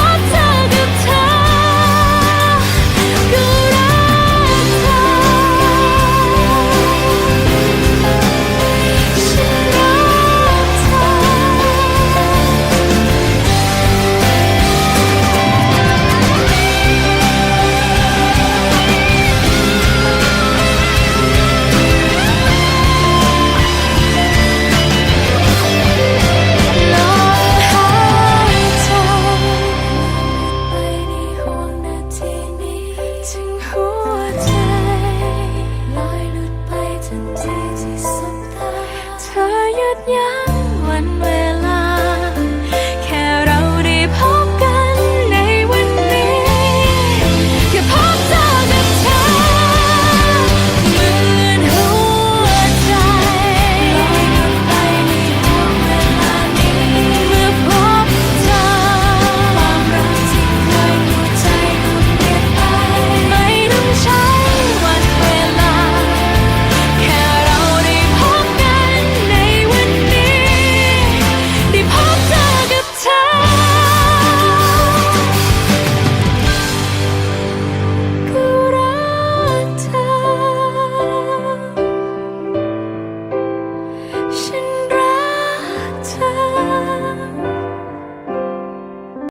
What's up? ยังวันเวล